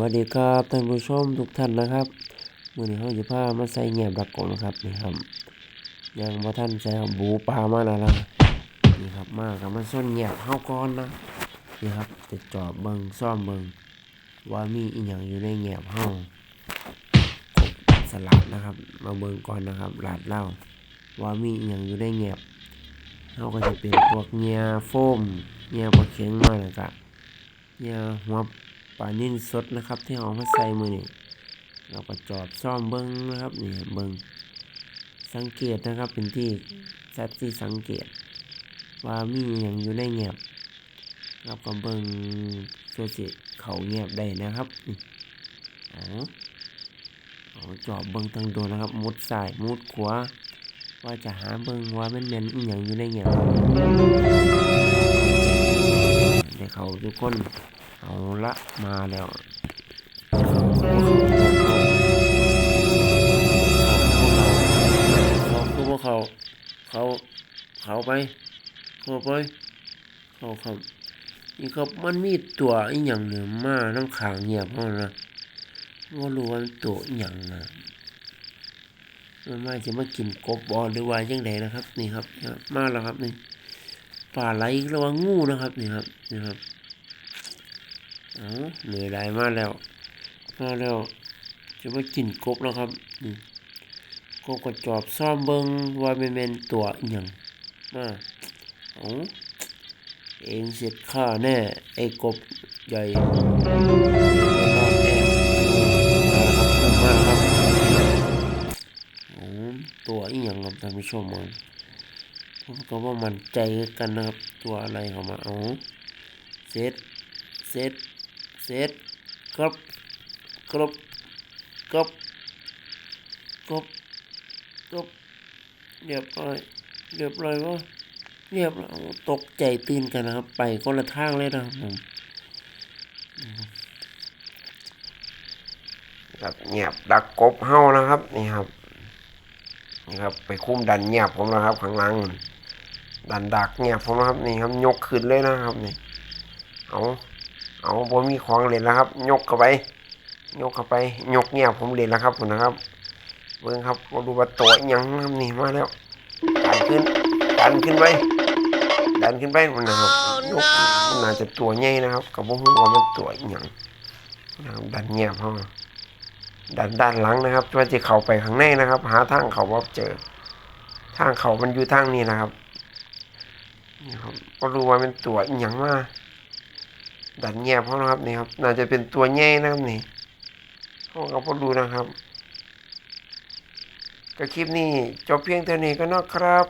วัสดีครับท่านผู้ชมทุกท่านนะครับมือนี้เฮาสิพามาใส่แหนบดักกงนะครับนี่ครับยังบ่ทันใส่บูปลามาแล้วนะนี่ครับมาก็มาส้นแหนบเฮาก่อนนะนี่ครับจะจอบเบิงซ่อมเบิงว่ามีอีหยังอยู่ในแหนบเฮากบสลัดนะครับ มาเบิงก่อนนะครับหลาดเล้าว่ามีอีหยังอยู่ในแหนบเฮาก็จะเป็นพวกเงียโฟมเงียปลาเข็งมาแล้วก็เงียหัว ลานิ่นสดนะครับ ที่เอามาใส่มือนี่เราก็จอบซ่อมเบิ้งนะครับนี่เบิ้งสังเกตนะครับเป็นที่สัตที่สังเกต ว่ามีอย่างอยู่ในแงบเราก็เบิ้งโซสิเขาแงบได้นะครับเอาเอจอบเบิ้งทางโดนนะครับมุดซ้ายมุดขวาว่าจะหาเบิ้งว่าแม่นแม่นๆอีหยังอยู่ในแงบเดี๋ยวเขาทุกคน เอาละมาแล้วเขาคือพวกเขาเขาเขาไปเขาไปเขาครับนี่ครับมันมีตัวอีหยังหนึ่งมาน้ำขางเงียบเพรานะว่ารู้ว่ามันตัวอีหยังนะมันมาจะมากินกบบอหรือว่ายังไงนะครับ นี่ครับ มาแล้วครับนี่ปลาไหลระวังงูนะครับ นี่ครับนี่ครับ เอาเหนื่อยได้มากแล้วมาแล้วจะมากินกบแล้วครับนี่กบกระจอบซ่อมเบิงว่าแม่นแม่นตัวอหย่างมาเอาเองเสร็จข้าแน่ไอ้กบใหญ่ตัวอีหยังครับท่านผู้ชมมันผมก็ว่ามันใจกันนะครับ ตัวอะไรเข้ามาเอาเสร็จเสร็จเส ร็จครับครับครับครับครับเรียบร้อยเรียบร้อยวะเรียบร้อยตกใจตื่นกันนะครับ ไปคนละทางเลยนะครับผมครับเงียบดักกบเฮานะครับ นี่ครับนี่ครับ ไปคุ้มดันเงียบผมนะครับข้างหลังดันดักเงียบผมนะครับนี่ครับยกขึ้นเลยนะครับนี่เอา เอาผมมีของเล่นแล้วครับ ยกเข้าไป ยกเข้าไป ยกเนี่ยผมเล่นแล้วครับผมนะครับ เบิ่งครับมาดูว่าตัวอิหยังครับนี่มาแล้วดันขึ้นดันขึ้นไปดันขึ้นไปมันนะครับยกมันน่าจะตัวใหญ่นะครับกับผมว่ามันตัวอิหยังนะครับดันเงียบเขาดันด้านหลังนะครับว่าจะเข้าไปข้างในนะครับ หาทางเขาว่าเจอ ทางเขามันอยู่ทางนี้นะครับนี่ครับก็รู้ว่าเป็นตัวอิหยังมา ดันแยบเขานะครับนี่ครับ น่าจะเป็นตัวแง่นะครับนี่เราพอดูนะครับก็คลิปนี้จบเพียงเท่านี้ก็นะครับ